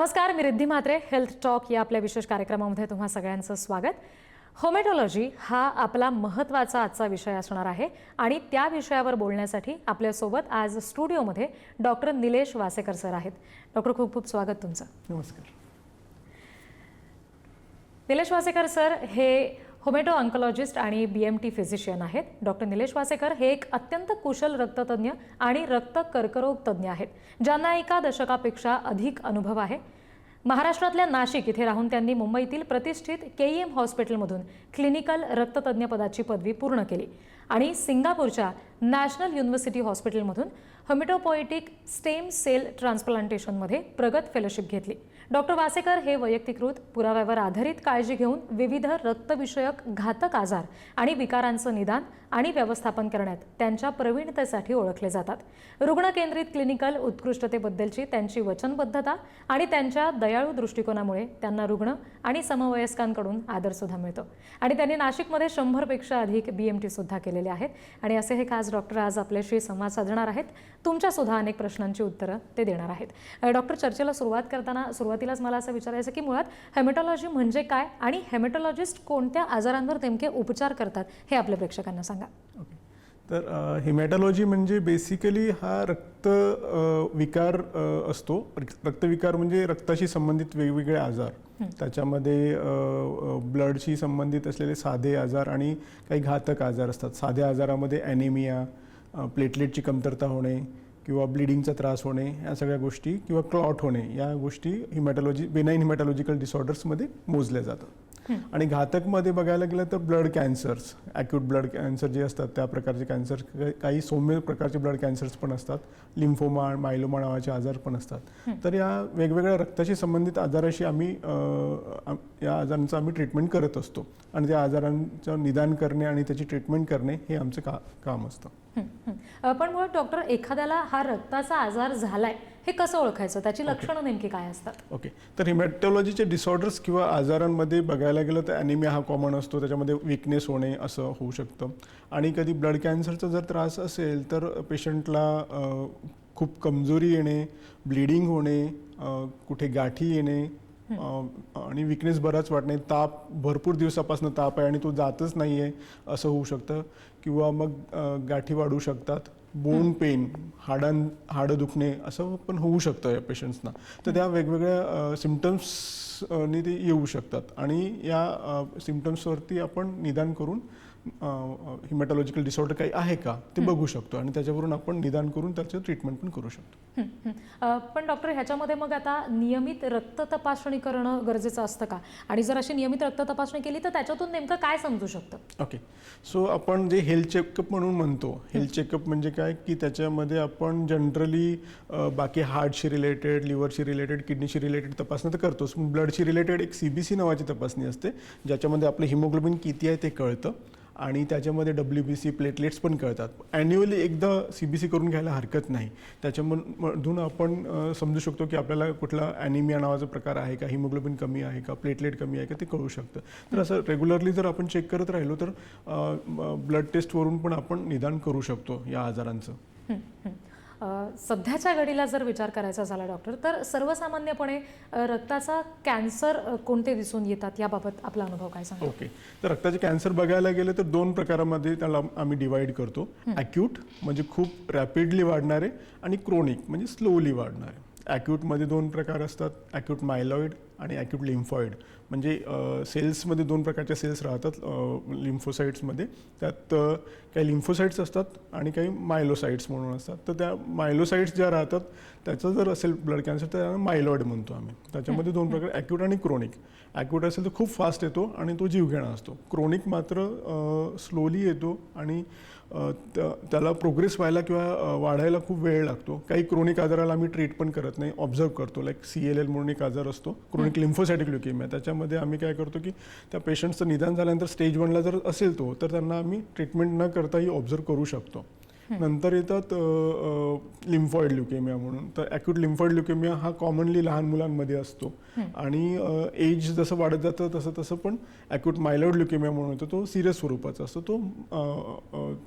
नमस्कार मी Riddhi Mhatre health talk या आपल्या विशेष कार्यक्रमामध्ये तुम्हा सगळ्यांचं स्वागत. होमेटॉलॉजी हा आपला महत्त्वाचा आजचा विषय असणार आहे आणि त्या विषयावर बोलण्यासाठी आपल्यासोबत आज स्टुडिओमध्ये डॉक्टर निलेश वासेकर सर आहेत. डॉक्टर खूप खूप स्वागत तुमचं. नमस्कार. निलेश वासेकर सर हे होमेटो ऑन्कॉलॉजिस्ट आणि बी एम टी फिजिशियन आहेत. डॉक्टर निलेश वासेकर हे एक अत्यंत कुशल रक्ततज्ञ आणि रक्त कर्करोग तज्ज्ञ आहेत. ज्यांना एका दशकापेक्षा अधिक अनुभव आहे. महाराष्ट्रातल्या नाशिक इथे राहून त्यांनी मुंबईतील प्रतिष्ठित के ई एम हॉस्पिटलमधून क्लिनिकल रक्ततज्ञ पदाची पदवी पूर्ण केली. आणि सिंगापूरच्या नॅशनल युनिव्हर्सिटी हॉस्पिटलमधून होमिटोपोएटिक स्टेम सेल ट्रान्सप्लांटेशनमध्ये प्रगत फेलोशिप घेतली. डॉक्टर वासेकर हे वैयक्तिकृत पुराव्यावर आधारित काळजी घेऊन विविध रक्तविषयक घातक आजार आणि विकारांचं निदान आणि व्यवस्थापन करण्यात त्यांच्या प्रवीणतेसाठी ओळखले जातात. रुग्णकेंद्रित क्लिनिकल उत्कृष्टतेबद्दलची त्यांची वचनबद्धता आणि त्यांच्या दयाळू दृष्टिकोनामुळे त्यांना रुग्ण आणि समवयस्कांकडून आदरसुद्धा मिळतो. आणि त्यांनी नाशिकमध्ये शंभरपेक्षा अधिक बी एम टी सुद्धा केलेले आहेत. आणि असे हे खास डॉक्टर आज आपल्याशी संवाद साधणार आहेत. तुमच्यासुद्धा अनेक प्रश्नांची उत्तरं ते देणार आहेत. डॉक्टर चर्चेला सुरुवात करताना सुरुवात सुरुवातीलाच मला असं विचारायचं की मुळात हेमेटॉलॉजी म्हणजे काय आणि हेमेटॉलॉजिस्ट कोणत्या आजारांवर नेमके उपचार करतात हे आपल्या प्रेक्षकांना सांगा. तर हिमॅटॉलॉजी म्हणजे बेसिकली हा रक्त विकार असतो. रक- रक्तविकार म्हणजे रक्ताशी संबंधित वेगवेगळे आजार. त्याच्यामध्ये ब्लडशी संबंधित असलेले साधे आजार आणि काही घातक आजार असतात. साध्या आजारामध्ये ॲनिमिया प्लेटलेटची कमतरता होणे किंवा ब्लिडिंगचा त्रास होणे या सगळ्या गोष्टी किंवा क्लॉट होणे या गोष्टी हिमॅटॉलॉजी बेनाईन हिमॅटॉलॉजिकल डिसऑर्डर्समध्ये मोजल्या जातात. आणि घातकमध्ये बघायला गेलं तर blood cancers acute blood cancer जे असतात त्या प्रकारचे कॅन्सर काही सौम्य प्रकारचे ब्लड कॅन्सर्स पण असतात. लिम्फोमा मायलोमा नावाचे आजार पण असतात. तर या वेगवेगळ्या रक्ताशी संबंधित आजाराशी आम्ही या आजारांचं आम्ही ट्रीटमेंट करत असतो. आणि त्या आजारांचं निदान करणे आणि त्याची ट्रीटमेंट करणे हे आमचं का काम असतं. पण डॉक्टर एखाद्याला हा रक्ताचा आजार झालाय हे कसं ओळखायचं? त्याची लक्षणं नेमकी काय असतात? ओके. तर हिमॅटॉलॉजीचे डिसऑर्डर्स किंवा आजारांमध्ये बघायला गेलं तर ॲनिमिया हा कॉमन असतो. त्याच्यामध्ये विकनेस होणे असं होऊ शकतं. आणि कधी ब्लड कॅन्सरचा जर त्रास असेल तर पेशंटला खूप कमजोरी येणे ब्लिडिंग होणे कुठे गाठी येणे आणि विकनेस बराच वाटणे ताप भरपूर दिवसापासून ताप आहे आणि तो जातच नाही आहे असं होऊ शकतं. किंवा मग गाठी वाढू शकतात. बोन पेन हाडां हाडं दुखणे असं पण होऊ शकतं या पेशंट्सना तर त्या वेगवेगळ्या सिमटम्सनी ते येऊ शकतात. आणि या सिमटम्सवरती आपण निदान करून हिमॅटॉलॉजिकल डिसऑर्डर काही आहे का? ते बघू शकतो आणि त्याच्यावरून आपण निदान करून त्याचं ट्रीटमेंट पण करू शकतो. पण डॉक्टर ह्याच्यामध्ये मग आता नियमित रक्त तपासणी करणं गरजेचं असतं का? आणि जर अशी नियमित रक्त तपासणी केली तर त्याच्यातून नेमकं काय समजू शकतं? ओके सो आपण जे हेल्थ चेकअप म्हणून म्हणतो हेल्थ चेकअप म्हणजे काय? की त्याच्यामध्ये आपण जनरली बाकी हार्टशी रिलेटेड लिव्हरशी रिलेटेड किडनीशी रिलेटेड तपासणी तर करतोच. ब्लडशी रिलेटेड एक सी बी सी नावाची तपासणी असते ज्याच्यामध्ये आपलं हिमोग्लोबिन किती आहे ते कळतं. आणि त्याच्यामध्ये डब्ल्यू बी सी प्लेटलेट्स पण कळतात. ॲन्युअली एकदा सी बी सी करून घ्यायला हरकत नाही. त्याच्यामधून आपण समजू शकतो की आपल्याला कुठला ॲनिमिया नावाचा प्रकार आहे का हिमोग्लोबिन कमी आहे का प्लेटलेट कमी आहे का ते कळू शकतं. तर असं रेग्युलरली जर आपण चेक करत राहिलो तर ब्लड टेस्टवरून पण आपण निदान करू शकतो या आजारांचं. सध्याच्या घडीला जर विचार करायचा झाला डॉक्टर तर सर्वसामान्यपणे रक्ताचा कॅन्सर कोणते दिसून येतात? याबाबत आपला अनुभव काय सांगा ओके. तर रक्ताचे कॅन्सर बघायला गेले तर दोन प्रकारामध्ये त्याला आम्ही डिवाइड करतो. ॲक्यूट म्हणजे खूप रॅपिडली वाढणारे आणि क्रोनिक म्हणजे स्लोली वाढणारे. ॲक्यूटमध्ये दोन प्रकार असतात ॲक्यूट मायलॉइड आणि ॲक्यूट लिम्फॉइड. म्हणजे सेल्समध्ये दोन प्रकारच्या सेल्स राहतात लिम्फोसाईट्समध्ये त्यात काही लिम्फोसाईट्स असतात आणि काही मायलोसाईट्स म्हणून असतात. तर त्या मायलोसाईट्स ज्या राहतात त्याचं जर असेल ब्लड कॅन्सर तर त्याला मायलॉइड म्हणतो आम्ही. त्याच्यामध्ये दोन प्रकार ॲक्यूट आणि क्रोनिक. ॲक्यूट असेल तर खूप फास्ट येतो आणि तो जीवघेणा असतो. क्रोनिक मात्र स्लोली येतो आणि त्याला प्रोग्रेस व्हायला किंवा वाढायला खूप वेळ लागतो. काही क्रोनिक आजाराला आम्ही ट्रीट पण करत नाही. ऑब्झर्व करतो. लाईक सी एल एल म्हणून एक आजार असतो. क्रोनिक लिम्फोसायटिक ल्युकेमिया त्याच्यामध्ये आम्ही काय करतो की त्या पेशंटचं निदान झाल्यानंतर स्टेज वनला जर असेल तो तर त्यांना आम्ही ट्रीटमेंट न करताही ऑब्झर्व करू शकतो. नंतर येतात लिम्फॉइड ल्युकेमिया म्हणून. तर ॲक्यूट लिम्फॉइड ल्युकेमिया हा कॉमनली लहान मुलांमध्ये असतो. आणि एज जसं वाढत जातं तसं तसं पण ॲक्यूट मायलॉइड ल्युकेमिया म्हणून येतो तो सिरियस स्वरूपाचा असतो. तो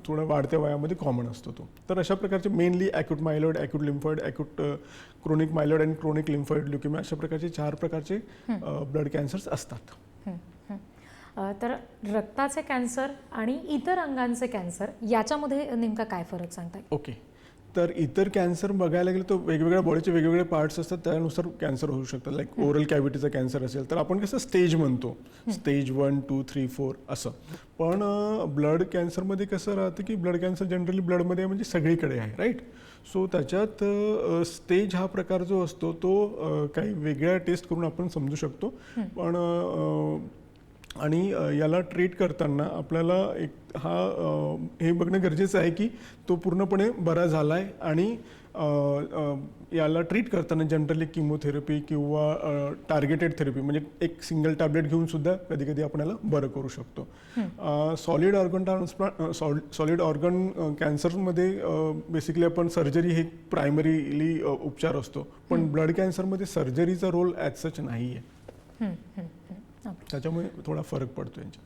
थोडा वाढत्या वयामध्ये कॉमन असतो तो. तर अशा प्रकारचे mainly acute myeloid acute lymphoid acute chronic myeloid आणि क्रोनिक लिम्फॉइड ल्युकेमिया अशा प्रकारचे चार प्रकारचे ब्लड कॅन्सर्स असतात. तर रक्ताचे कॅन्सर आणि इतर अंगांचे कॅन्सर याच्यामध्ये नेमका काय फरक सांगताय? ओके. तर इतर कॅन्सर बघायला गेलं तर वेगवेगळ्या बॉडीचे वेगवेगळे पार्ट्स असतात त्यानुसार कॅन्सर होऊ शकतात. लाईक ओरल कॅव्हिटीचा कॅन्सर असेल तर आपण कसं स्टेज म्हणतो. Stage one two three four असं. पण ब्लड कॅन्सरमध्ये कसं राहतं की ब्लड कॅन्सर जनरली ब्लडमध्ये म्हणजे सगळीकडे आहे राईट सो त्याच्यात स्टेज हा प्रकार जो असतो तो काही वेगळ्या टेस्ट करून आपण समजू शकतो. पण आणि याला ट्रीट करताना आपल्याला एक हा हे बघणं गरजेचं आहे की तो पूर्णपणे बरा झाला आहे आणि याला ट्रीट करताना जनरली किमोथेरपी किंवा टार्गेटेड थेरपी म्हणजे एक सिंगल टॅबलेट घेऊन सुद्धा कधी कधी आपण याला बरं करू शकतो. Solid organ transplant solid organ कॅन्सरमध्ये basically आपण सर्जरी हे प्रायमरीली उपचार असतो. पण ब्लड कॅन्सरमध्ये सर्जरीचा रोल ॲज सच नाही आहे. त्याच्यामुळे थोडा फरक पडतो यांच्यात.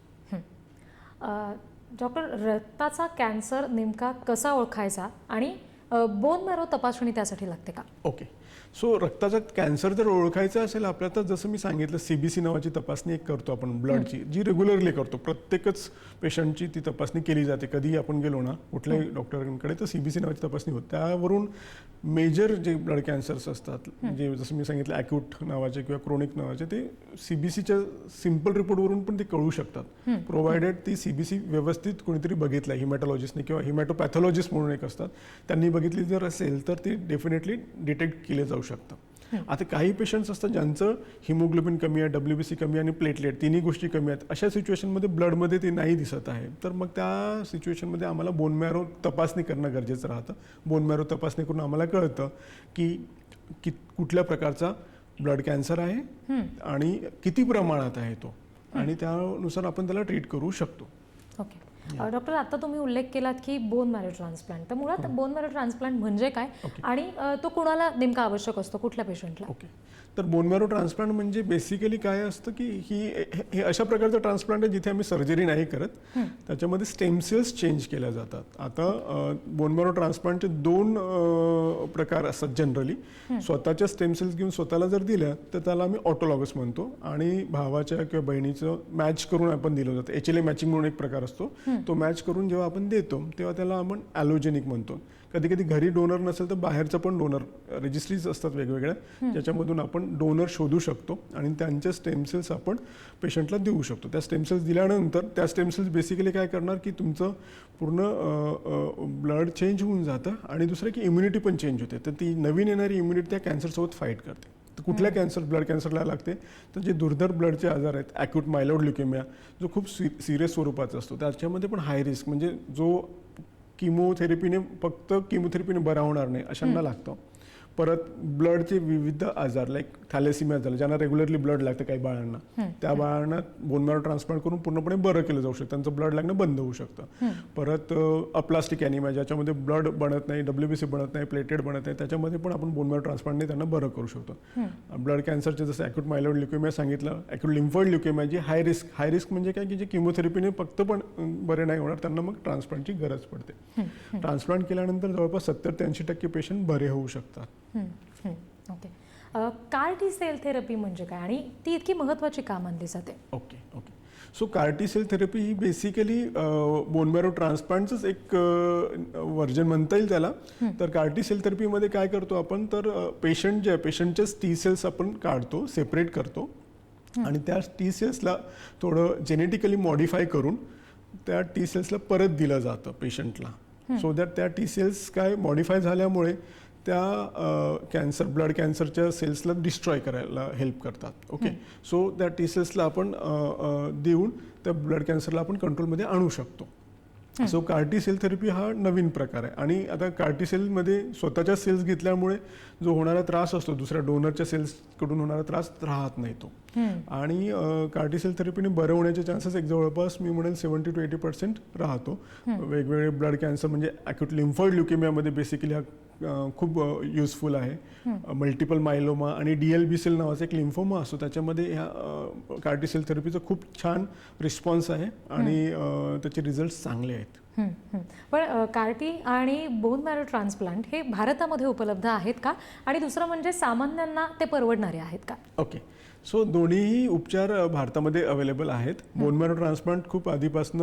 अ, डॉक्टर रक्ताचा कॅन्सर नेमका कसा ओळखायचा आणि बोन मॅरो तपासणी त्यासाठी लागते का? ओके. सो रक्ताचा कॅन्सर जर ओळखायचा असेल आपल्याला तर जसं मी सांगितलं सी बी सी नावाची तपासणी एक करतो आपण ब्लडची जी रेग्युलरली करतो. प्रत्येकच पेशंटची ती तपासणी केली जाते. कधीही आपण गेलो ना कुठल्याही डॉक्टरांकडे तर सी बी सी नावाची तपासणी होते. त्यावरून मेजर जे ब्लड कॅन्सर्स असतात म्हणजे जसं मी सांगितलं ॲक्यूट नावाचे किंवा क्रोनिक नावाचे ते सी बी सीच्या सिंपल रिपोर्टवरून पण ते कळू शकतात. प्रोव्हायडेड ती सी बी सी व्यवस्थित कोणीतरी बघितलं हिमॅटॉलॉजिस्टने किंवा हिमॅटोपॅथॉलॉजिस्ट म्हणून एक असतात त्यांनी बघितली जर असेल तर ती डेफिनेटली डिटेक्ट केले जाऊ शकतं. आता काही पेशंट्स असतात ज्यांचं हिमोग्लोबिन कमी आहे डब्ल्यू बी सी कमी आहे आणि प्लेटलेट तिन्ही गोष्टी कमी आहेत. अशा सिच्युएशनमध्ये ब्लडमध्ये ते नाही दिसत आहे. तर मग त्या सिच्युएशनमध्ये आम्हाला बोन मॅरो तपासणी करणं गरजेचं राहतं. बोन मॅरो तपासणी करून आम्हाला कळतं की की कुठल्या प्रकारचा ब्लड कॅन्सर आहे आणि किती प्रमाणात आहे तो. आणि त्यानुसार आपण त्याला ट्रीट करू शकतो. ओके डॉक्टर आता तुम्ही उल्लेख केलात की बोन मॅरो ट्रान्सप्लांट तर मुळात बोन मॅरो ट्रान्सप्लांट म्हणजे काय. आणि तो कुणाला नेमका आवश्यक असतो? कुठल्या पेशंटला ओके तर बोनमॅरो ट्रान्सप्लांट म्हणजे बेसिकली काय असतं की ही हे- अशा प्रकारचं ट्रान्सप्लांट आहे जिथे आम्ही सर्जरी नाही करत. त्याच्यामध्ये स्टेम सेल्स चेंज केल्या जातात. आता बोनमॅरो ट्रान्सप्लांटचे दोन प्रकार असतात जनरली स्वतःच्या स्टेम सेल्स घेऊन स्वतःला जर दिल्या तर त्याला आम्ही ऑटोलॉगस म्हणतो. आणि भावाच्या किंवा बहिणीचं मॅच करून आपण दिलं जातं. एच एल ए मॅचिंग म्हणून एक प्रकार असतो. तो मॅच करून जेव्हा आपण देतो तेव्हा त्याला आपण ॲलोजेनिक म्हणतो. कधी कधी घरी डोनर नसेल तर बाहेरचा पण डोनर रजिस्ट्रीज असतात वेगवेगळ्या. ज्याच्यामधून आपण डोनर शोधू शकतो आणि त्यांच्या स्टेम सेल्स आपण पेशंटला देऊ शकतो. त्या स्टेम सेल्स दिल्यानंतर त्या स्टेम सेल्स बेसिकली काय करणार की तुमचं पूर्ण ब्लड चेंज होऊन जातं आणि दुसरं की इम्युनिटी पण चेंज होते. तर ती नवीन येणारी इम्युनिटी त्या कॅन्सरसोबत फाईट करते. कुठल्या कॅन्सर ब्लड कॅन्सरला लागते? तर जे दुर्धर ब्लडचे आजार आहेत ॲक्यूट मायलॉड ल्युकेमिया जो खूप सि सिरियस स्वरूपाचा असतो. त्याच्यामध्ये पण हाय रिस्क म्हणजे जो किमोथेरपीने फक्त किमोथेरपीने बरा होणार नाही अशांना लागतं. परत ब्लडचे विविध आजार लाईक थॅलेसिमिया झालं ज्यांना रेग्युलरली ब्लड लागतं काही बाळांना त्या बाळांना बोनमॅरो ट्रान्सप्लांट करून पूर्णपणे बरं केलं जाऊ शकतं. त्यांचं ब्लड लागणं बंद होऊ शकतं. परत अप्लास्टिक ॲनिमिया ज्याच्यामध्ये ब्लड बनत नाही डब्ल्यू बी सी बनत नाही प्लेटेड बनत नाही त्याच्यामध्ये पण आपण बोनमॅरो ट्रान्सप्लांटने त्यांना बरं करू शकतो. ब्लड कॅन्सरचे जसं ॲक्यूट मायलॉइड ल्युकेमिया सांगितलं ॲक्यूट लिम्फॉइड ल्युकेमिया जी हाय रिस्क हाय रिस्क म्हणजे काय की जे किमोथेरपीने फक्त पण बरे नाही होणार त्यांना मग ट्रान्सप्लांटची गरज पडते. ट्रान्सप्लांट केल्यानंतर जवळपास सत्तर ते ऐंशी टक्के पेशंट बरे होऊ शकतात. Okay CAR T cell therapy म्हणजे काय? आणि ती इतकी महत्वाची का मानली जाते? Okay okay. So CAR T cell therapy ही बेसिकली बोनमॅरो ट्रान्सप्लांटचंच एक वर्जन म्हणता येईल त्याला. तर कार्टी सेल थेरपीमध्ये काय करतो आपण? तर पेशंट जे आहे पेशंटचेच टी सेल्स आपण काढतो सेपरेट करतो. आणि त्या टी सेल्सला थोडं जेनेटिकली मॉडिफाय करून त्या टी सेल्सला परत दिलं जातं पेशंटला सो दॅट त्या टी सेल्स काय मॉडिफाय झाल्यामुळे त्या कॅन्सर ब्लड कॅन्सरच्या सेल्सला डिस्ट्रॉय करायला हेल्प करतात. ओके? सो त्या टी सेल्सला आपण देऊन त्या ब्लड कॅन्सरला आपण कंट्रोलमध्ये आणू शकतो. सो कार्टी सेल थेरपी हा नवीन प्रकार आहे. आणि आता कार्टी सेलमध्ये स्वतःच्या सेल्स घेतल्यामुळे जो होणारा त्रास असतो दुसऱ्या डोनरच्या सेल्सकडून होणारा त्रास राहत नाही तो. आणि कार्टिसेल थेरपीने बरं होण्याचे चान्सेस एक जवळपास मी म्हणेल सेवन्टी टू एटी पर्सेंट राहतो. वेगवेगळे ब्लड कॅन्सर म्हणजे ॲक्यूट लिम्फॉइड ल्युकेमियामध्ये बेसिकली हा खूप युजफुल आहे. मल्टिपल मायलोमा आणि डी एल बी सेल नावाचा एक लिम्फोमा असतो. त्याच्यामध्ये ह्या कार्टिसेल थेरपीचा खूप छान रिस्पॉन्स आहे आणि त्याचे रिझल्ट चांगले आहेत. पण कार्टी आणि बोन मॅरो ट्रान्सप्लांट हे भारतामध्ये उपलब्ध आहेत का? आणि दुसरं म्हणजे सामान्यांना ते परवडणारे आहेत का? ओके सो दोन्हीही उपचार भारतामध्ये अवेलेबल आहेत. बोन मॅरो ट्रान्सप्लांट खूप आधीपासून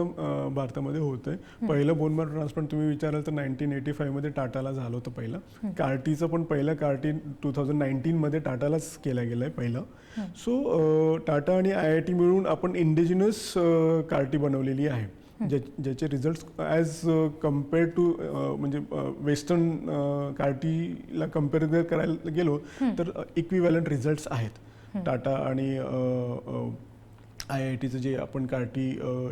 भारतामध्ये होतं आहे पहिलं बोन मॅरो ट्रान्सप्लांट तुम्ही विचाराल तर नाईन्टीन एटी फाईव्हमध्ये टाटाला झालं होतं पहिलं. कार्टीचं पण पहिलं कार्टी टू थाउजंड नाईन्टीनमध्ये टाटालाच केलं गेलं आहे पहिलं सो टाटा आणि आय आय टी मिळून आपण इंडिजिनस कार्टी बनवलेली आहे. ज्या ज्याचे रिझल्ट ॲज कंपेअर टू म्हणजे वेस्टर्न कार्टीला कंपेअर जर करायला गेलो तर इक्विव्हॅलंट रिझल्ट्स आहेत. टाटा आणि आय आय टीचं जे आपण कार्टी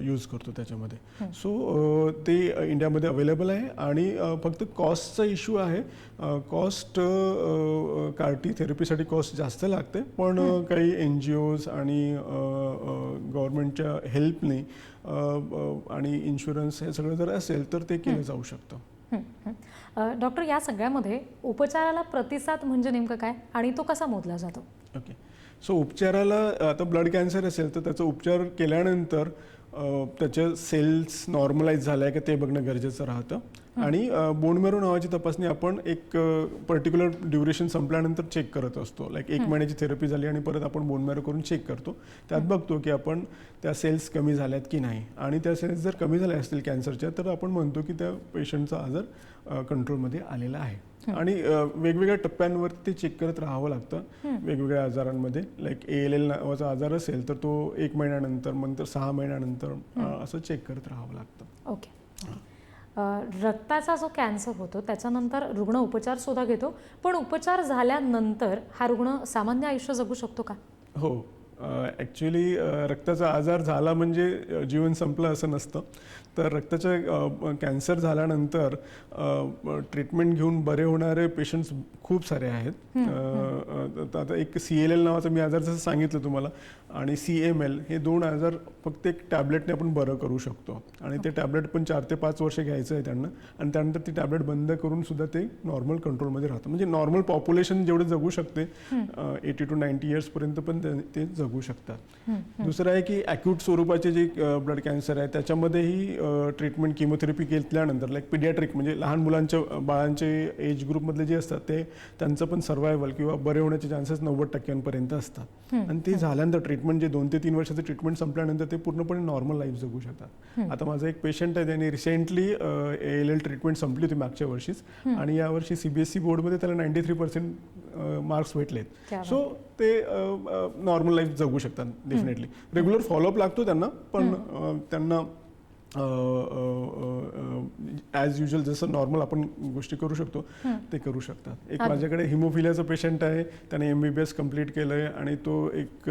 यूज करतो त्याच्यामध्ये. सो ते इंडियामध्ये अवेलेबल आहे आणि फक्त कॉस्टचा इश्यू आहे. कॉस्ट कार्टी थेरपीसाठी कॉस्ट जास्त लागते पण काही एन जी ओज आणि गव्हर्नमेंटच्या हेल्पने आणि इन्शुरन्स हे सगळं जर असेल तर ते केलं जाऊ शकतं. डॉक्टर या सगळ्यामध्ये उपचाराला प्रतिसाद म्हणजे नेमकं काय आणि तो कसा मोजला जातो? सो उपचाराला आता ब्लड कॅन्सर असेल तर त्याचा उपचार केल्यानंतर अ, त्याच्या सेल्स नॉर्मलाईज झाल्या का ते बघणं गरजेचं राहतं. आणि बोन मेरो नावाची तपासणी आपण एक पर्टिक्युलर ड्युरेशन संपल्यानंतर चेक करत असतो. लाईक एक महिन्याची थेरपी झाली आणि परत आपण बोन मेरो करून चेक करतो. त्यात बघतो की आपण त्या सेल्स कमी झाल्यात की नाही. आणि त्या सेल्स जर कमी झाल्या असतील कॅन्सरच्या तर आपण म्हणतो की त्या पेशंटचा आजार कंट्रोलमध्ये आलेला आहे. आणि वेगवेगळ्या टप्प्यांवरती ते चेक करत राहावं लागतं. वेगवेगळ्या आजारांमध्ये. लाईक ए एल एल नावाचा आजार असेल तर तो एक महिन्यानंतर मग नंतर सहा महिन्यानंतर असं चेक करत राहावं लागतं. ओके रक्ताचा जो कॅन्सर होतो त्याच्यानंतर रुग्ण उपचार सुद्धा घेतो. पण उपचार झाल्यानंतर हा रुग्ण सामान्य आयुष्य जगू शकतो का? हो. ॲक्च्युली रक्ताचा आजार झाला म्हणजे जीवन संपलं असं नसतं. तर रक्ताच्या कॅन्सर झाल्यानंतर ट्रीटमेंट घेऊन बरे होणारे पेशंट्स खूप सारे आहेत. आता एक सी एल एल नावाचा मी आजार जसं सांगितलं तुम्हाला आणि सी एम एल हे दोन आजार फक्त एक टॅबलेटने आपण बरं करू शकतो. आणि ते टॅबलेट पण चार ते पाच वर्ष घ्यायचं आहे त्यांना आणि त्यानंतर ती टॅबलेट बंद करून सुद्धा ते नॉर्मल कंट्रोलमध्ये राहतं. म्हणजे नॉर्मल पॉप्युलेशन जेवढे जगू शकते एटी टू नाईन्टी इयर्सपर्यंत पण ते- ते जगू शकतात. दुसरं आहे की ॲक्यूट स्वरूपाचे जे ब्लड कॅन्सर आहे त्याच्यामध्येही ट्रीटमेंट किमोथेरपी घेतल्यानंतर लाईक पिडियाट्रिक म्हणजे लहान मुलांच्या बाळांचे एज ग्रुपमधले जे असतात ते त्यांचं पण सर्वायवल किंवा बरे होण्याचे चान्सेस नव्वद टक्क्यांपर्यंत असतात. आणि ते झाल्यानंतर ट्रीटमेंट जे दोन ते तीन वर्षाचं ट्रीटमेंट संपल्यानंतर ते पूर्णपणे नॉर्मल लाईफ जगू शकतात. आता माझा एक पेशंट आहे त्याने रिसेंटली एल एल ट्रीटमेंट संपली होती मागच्या वर्षीच. आणि यावर्षी सीबीएसई बोर्डमध्ये त्याला नाईन्टी थ्री पर्सेंट मार्क्स भेटलेत. सो ते नॉर्मल लाईफ जगू शकतात डेफिनेटली रेग्युलर फॉलोअप लागतो त्यांना पण त्यांना ॲज युजल जसं नॉर्मल आपण गोष्टी करू शकतो ते करू शकतात. एक. माझ्याकडे हिमोफिलियाचा पेशंट आहे त्याने M B B S complete केलं आहे आणि तो एक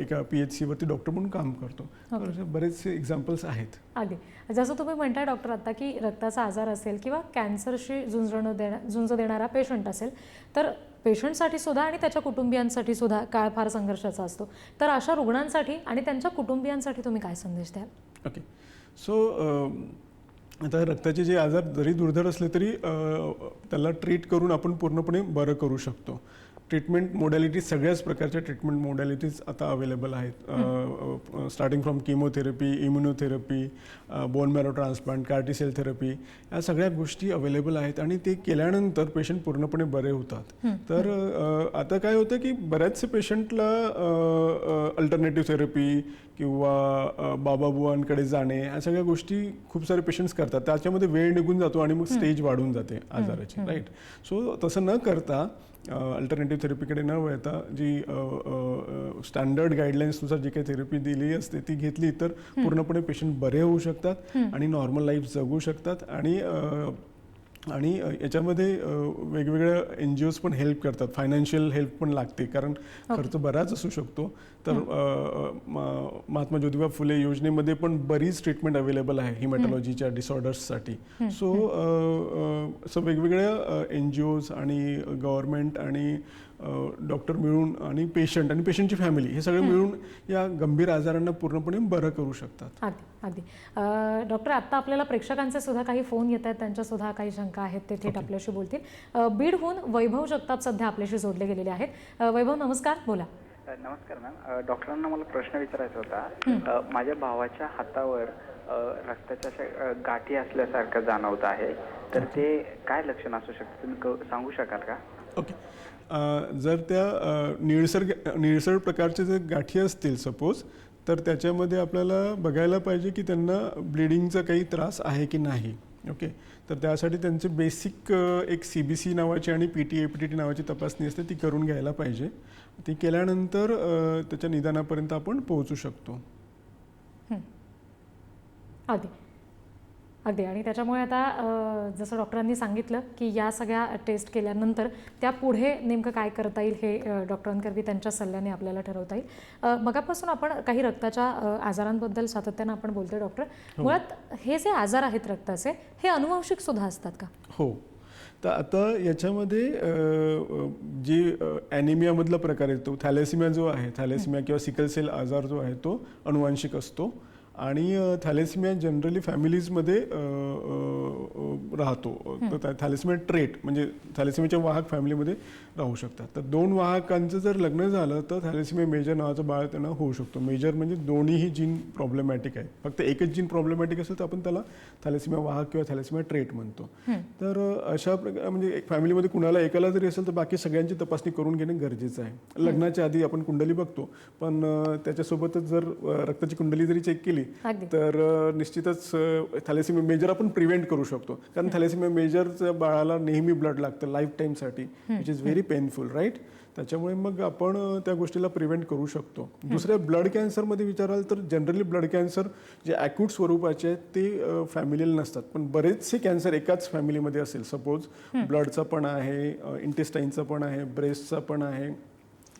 एका पी एच सीवरती डॉक्टर म्हणून काम करतो. तर असे बरेचसे एक्झाम्पल्स आहेत. अगदी जसं तुम्ही म्हणताय डॉक्टर आता की रक्ताचा आजार असेल किंवा कॅन्सरशी झुंजणं देणा झुंज देणारा पेशंट असेल तर पेशंटसाठी सुद्धा आणि त्याच्या कुटुंबियांसाठी सुद्धा काळ फार संघर्षाचा असतो. तर अशा रुग्णांसाठी आणि त्यांच्या कुटुंबियांसाठी तुम्ही काय संदेश द्याल? ओके सो आता रक्ताचे जे आजार जरी दुर्धर असले तरी त्याला ट्रीट करून आपण पूर्णपणे बरं करू शकतो. ट्रीटमेंट मोडॅलिटीज सगळ्याच प्रकारच्या ट्रीटमेंट मोडॅलिटीज आता अवेलेबल आहेत. Starting from chemotherapy immunotherapy bone marrow transplant CAR T cell therapy या सगळ्या गोष्टी अवेलेबल आहेत आणि ते केल्यानंतर पेशंट पूर्णपणे बरे होतात. तर आता काय होतं की बऱ्याचशा पेशंटला अल्टरनेटिव्ह थेरपी किंवा बाबाबुवांकडे जाणे या सगळ्या गोष्टी खूप सारे पेशंट्स करतात. त्याच्यामध्ये वेळ निघून जातो आणि मग स्टेज वाढून जाते आजाराची राईट सो तसं न करता अल्टरनेटिव्ह थेरपीकडे न वळता जी स्टँडर्ड गाईडलाईन्सनुसार जी काही थेरपी दिली असते ती घेतली तर पूर्णपणे पेशंट बरे होऊ शकतात आणि नॉर्मल लाईफ जगू शकतात आणि आणि याच्यामध्ये वेगवेगळ्या एन जी ओज पण हेल्प करतात. फायनान्शियल हेल्प पण लागते कारण खर्च बराच असू शकतो. तर महात्मा ज्योतिबा फुले योजनेमध्ये पण बरीच ट्रीटमेंट अवेलेबल आहे हिमॅटॉलॉजीच्या डिसऑर्डर्ससाठी. सो सो वेगवेगळ्या एन जी ओज आणि गव्हर्नमेंट आणि डॉक्टर मिळून आणि पेशंट आणि पेशंटची फॅमिली हे सगळे मिळून या गंभीर आजारांना पूर्णपणे बरं करू शकतात. अगदी अगदी. डॉक्टर आत्ता आपल्याला प्रेक्षकांचे सुद्धा काही फोन येत आहेत त्यांच्या सुद्धा काही शंका आहेत ते थेट आपल्याशी बोलतील. बीडहून वैभव जगताप सध्या आपल्याशी जोडले गेलेले आहेत. वैभव नमस्कार बोला. नमस्कार मॅम. डॉक्टरांना मला प्रश्न विचारायचा होता. माझ्या भावाच्या हातावर रक्ताच्या अशा गाठी असल्यासारखं जाणवत आहे. तर ते काय लक्षण असू शकतं? तुम्ही क- सांगू शकाल का? ओके. जर त्या निळसर निळसर प्रकारचे जर गाठी असतील सपोज तर त्याच्यामध्ये आपल्याला बघायला पाहिजे की त्यांना ब्लिडिंगचा काही त्रास आहे की नाही. ओके तर त्यासाठी त्यांचे बेसिक एक सी बी सी नावाची आणि P T A P T T नावाची तपासणी असते ती करून घ्यायला पाहिजे. ती केल्यानंतर त्याच्या निदानापर्यंत आपण पोहोचू शकतो. अगदी. अगदी. आणि त्याच्यामुळे आता जसं डॉक्टरांनी सांगितलं की या सगळ्या टेस्ट केल्यानंतर त्या पुढे नेमकं काय करता येईल हे डॉक्टरांकरवी त्यांच्या सल्ल्याने आपल्याला ठरवता येईल. मगापासून आपण काही रक्ताच्या आजारांबद्दल सातत्यानं आपण बोलतोय डॉक्टर. मुळात हे जे आजार आहेत रक्ताचे हे अनुवंशिक सुद्धा असतात का? हो. तर आता याच्यामध्ये जे ॲनिमियामधला प्रकार येतो थॅलेसिमिया जो आहे थॅलेसिमिया किंवा सिकल सेल आजार जो आहे तो अनुवांशिक असतो. आणि थॅलेसिमिया जनरली फॅमिलीजमध्ये राहतो. तर थॅलेसिमिया ट्रेट म्हणजे थॅलेसिमियाच्या वाहक फॅमिलीमध्ये राहू शकतात. तर दोन वाहकांचं जर लग्न झालं तर थॅलेसिमिया मेजर नावाचं बाळ त्यांना होऊ शकतो. मेजर म्हणजे दोन्हीही जीन प्रॉब्लेमॅटिक आहे फक्त एकच जीन प्रॉब्लेमॅटिक असेल तर आपण त्याला थॅलेसिमिया वाहक किंवा थॅलेसिमिया ट्रेट म्हणतो. तर अशा प्रकार म्हणजे एक फॅमिलीमध्ये कुणाला एकाला जरी असेल तर बाकी सगळ्यांची तपासणी करून घेणे गरजेचं आहे. लग्नाच्या आधी आपण कुंडली बघतो. पण त्याच्यासोबतच जर रक्ताची कुंडली जरी चेक केली तर निश्चितच थॅलेसिमिया मेजर आपण प्रिव्हेंट करू शकतो. कारण थॅलेसिमिया मेजरच्या बाळाला नेहमी ब्लड लागतं लाईफ टाईमसाठी which is very painful right त्याच्यामुळे मग आपण त्या गोष्टीला प्रिव्हेंट करू शकतो. दुसऱ्या ब्लड कॅन्सरमध्ये विचाराल तर जनरली ब्लड कॅन्सर जे ॲक्यूट स्वरूपाचे आहेत ते फॅमिलीला नसतात. पण बरेचसे कॅन्सर एकाच फॅमिलीमध्ये असेल. सपोज ब्लडचा पण आहे इंटेस्टाईनचा पण आहे ब्रेस्टचा पण आहे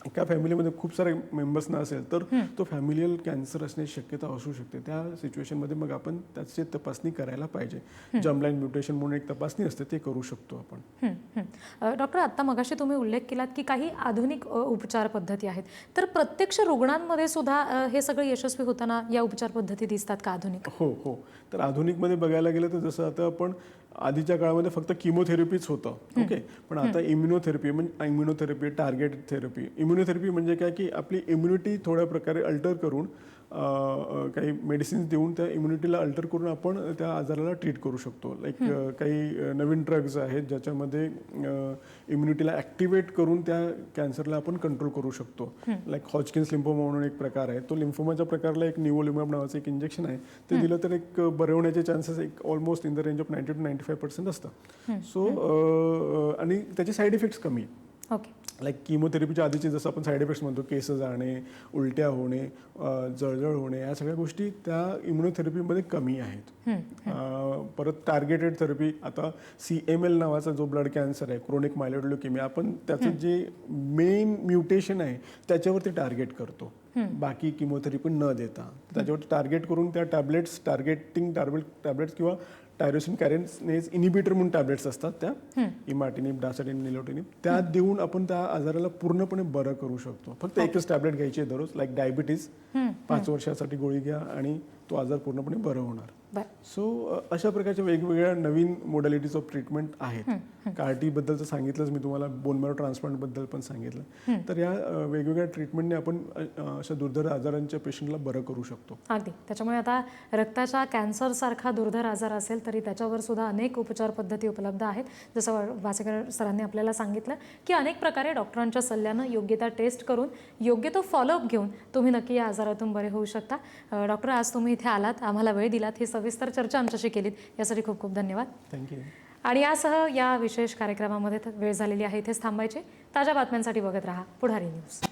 एका फॅमिलीमध्ये खूप सारे मेंबर्सना असेल तर तो फॅमिलियल कॅन्सर असण्याची शक्यता असू शकते. त्या सिच्युएशनमध्ये मग आपण त्याची तपासणी करायला पाहिजे. जमलाईन म्युटेशन म्हणून एक तपासणी असते ते करू शकतो आपण. डॉक्टर आत्ता मगाशी तुम्ही उल्लेख केलात की काही आधुनिक उपचार पद्धती आहेत. तर प्रत्यक्ष रुग्णांमध्ये सुद्धा हे सगळं यशस्वी होताना या उपचार पद्धती दिसतात का आधुनिक? हो हो. तर आधुनिकमध्ये बघायला गेलं तर जसं आता आपण आधीच्या काळामध्ये फक्त किमोथेरपीच होतं. ओके पण आता इम्युनोथेरपी म्हणजे इम्युनोथेरपी टार्गेट थेरपी इम्युनोथेरपी म्हणजे काय? की आपली इम्युनिटी थोड्या प्रकारे अल्टर करून काही मेडिसिन्स देऊन त्या इम्युनिटीला अल्टर करून आपण त्या आजाराला ट्रीट करू शकतो. लाईक काही नवीन ड्रग्ज आहेत ज्याच्यामध्ये इम्युनिटीला ॲक्टिवेट करून त्या कॅन्सरला आपण कंट्रोल करू शकतो. लाईक हॉजकिन्स लिम्फोमा म्हणून एक प्रकार आहे. तो लिम्फोमाच्या प्रकारला एक निवोलिमॅब नावाचं एक इंजेक्शन आहे. ते दिलं तर एक बरे होण्याचे चान्सेस एक almost in the range of ninety two ninety five percent असतं सो आणि त्याचे साईड इफेक्ट्स कमी. ओके लाईक किमोथेरपीच्या आधीचे जसं आपण साईड इफेक्ट्स म्हणतो केस जाणे उलट्या होणे जळजळ होणे या सगळ्या गोष्टी त्या इम्युनोथेरपीमध्ये कमी आहेत. परत टार्गेटेड थेरपी आता सी एम एल नावाचा जो ब्लड कॅन्सर आहे क्रोनिक मायलोड ल्युकेमिया आपण त्याचं जे मेन म्युटेशन आहे त्याच्यावरती टार्गेट करतो. बाकी किमोथेरपी न देता. त्याच्यावरती टार्गेट करून त्या टॅबलेट्स टार्गेटिंग टॅबलेट टॅबलेट्स किंवा टायरोसिन कॅरेन्सनेज इनिबिटर म्हणून टॅबलेट्स असतात त्या. इमाटिनिब डासाटिन निलोटिनिब त्या देऊन आपण त्या आजाराला पूर्णपणे बरं करू शकतो. फक्त एकच टॅबलेट घ्यायची आहे दररोज लाईक डायबिटीज पाच वर्षासाठी गोळी घ्या आणि तो आजार पूर्णपणे बरं होणार. सो अशा प्रकारच्या वेगवेगळ्या नवीन मोडॅलिटीज ऑफ ट्रीटमेंट आहेत. कार्टी बद्दलचं सांगितलंच मी तुम्हाला बोनमॅरो ट्रान्सप्लांटबद्दल पण सांगितलं. तर या वेगवेगळ्या ट्रीटमेंटने आपण अशा दुर्धर आजारांच्या पेशंटला बरं करू शकतो. अगदी. त्याच्यामुळे आता रक्ताच्या कॅन्सरसारखा दुर्धर आजार असेल तरी त्याच्यावर सुद्धा अनेक उपचार पद्धती उपलब्ध आहेत. जसं वासेकर सरांनी आपल्याला सांगितलं की अनेक प्रकारे डॉक्टरांच्या सल्ल्यानं योग्य त्या टेस्ट करून योग्य तो फॉलोअप घेऊन तुम्ही नक्की या आजारातून बरे होऊ शकता. डॉक्टर आज तुम्ही इथे आलात आम्हाला वेळ दिलात ही सविस्तर चर्चा आमच्याशी केलीत. यासाठी खूप खूप धन्यवाद. थँक्यू आणि यासह या विशेष कार्यक्रमामध्ये वेळ झालेली आहे इथेच थांबायचे. ताज्या बातम्यांसाठी बघत राहा. पुढारी न्यूज.